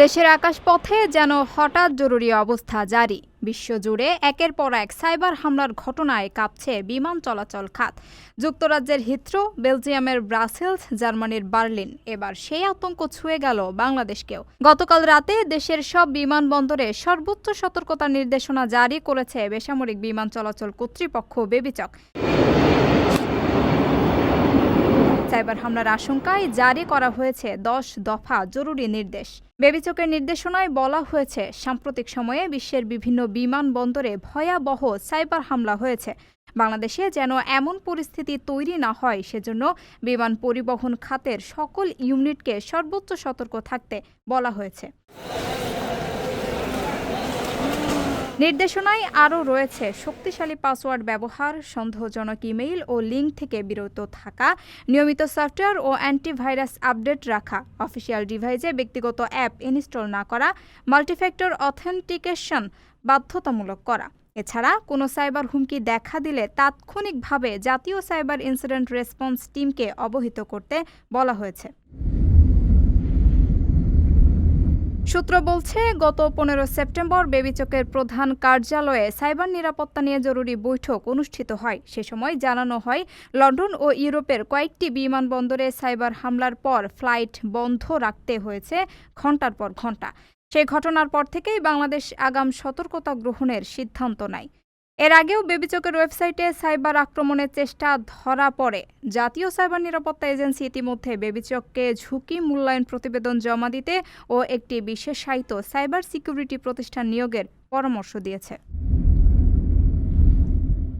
দেশের আকাশপথে যেন হঠাৎ জরুরি অবস্থা জারি। বিশ্বজুড়ে একের পর এক সাইবার হামলার ঘটনায় কাঁপছে বিমান চলাচল খাত। যুক্তরাজ্যের হিথ্রো, বেলজিয়ামের ব্রাসেলস, জার্মানির বার্লিন। এবার সেই আতঙ্ক ছুঁয়ে গেল বাংলাদেশকেও। গতকাল রাতে দেশের সব বিমানবন্দরে সর্বোচ্চ সতর্কতা নির্দেশনা জারি করেছে বেসামরিক বিমান চলাচল কর্তৃপক্ষ বেবিচক। সাইবার হামলার আশঙ্কায় জারি করা হয়েছে দশ দফা জরুরি নির্দেশ। বেবিচকের নির্দেশনায় বলা হয়েছে, সাম্প্রতিক সময়ে বিশ্বের বিভিন্ন বিমানবন্দরে ভয়াবহ সাইবার হামলা হয়েছে। বাংলাদেশে যেন এমন পরিস্থিতি তৈরি না হয়, সেজন্য বিমান পরিবহন খাতের সকল ইউনিটকে সর্বোচ্চ সতর্ক থাকতে বলা হয়েছে। নির্দেশনায় আরও রয়েছে, শক্তিশালী পাসওয়ার্ড ব্যবহার, সন্দেহজনক ইমেইল ও লিঙ্ক থেকে বিরত থাকা, নিয়মিত সফটওয়্যার ও অ্যান্টিভাইরাস আপডেট রাখা, অফিসিয়াল ডিভাইসে ব্যক্তিগত অ্যাপ ইনস্টল না করা, মাল্টিফ্যাক্টর অথেন্টিকেশন বাধ্যতামূলক করা। এছাড়া কোনো সাইবার হুমকি দেখা দিলে তাৎক্ষণিকভাবে জাতীয় সাইবার ইনসিডেন্ট রেসপন্স টিমকে অবহিত করতে বলা হয়েছে। সূত্র বলছে, গত পনেরো সেপ্টেম্বর বেবিচকের প্রধান কার্যালয়ে সাইবার নিরাপত্তা নিয়ে জরুরি বৈঠক অনুষ্ঠিত হয়। সে সময় জানানো হয়, লন্ডন ও ইউরোপের কয়েকটি বিমানবন্দরে সাইবার হামলার পর ফ্লাইট বন্ধ রাখতে হয়েছে ঘণ্টার পর ঘণ্টা। সেই ঘটনার পর থেকেই বাংলাদেশ আগাম সতর্কতা গ্রহণের সিদ্ধান্ত নেয়। এর আগেও বেবিচকের ওয়েবসাইটে সাইবার আক্রমণের চেষ্টা ধরা পড়ে। জাতীয় সাইবার নিরাপত্তা এজেন্সি ইতিমধ্যে বেবিচককে ঝুঁকি মূল্যায়ন প্রতিবেদন জমা দিতে ও একটি বিশেষায়িত সাইবার সিকিউরিটি প্রতিষ্ঠান নিয়োগের পরামর্শ দিয়েছে।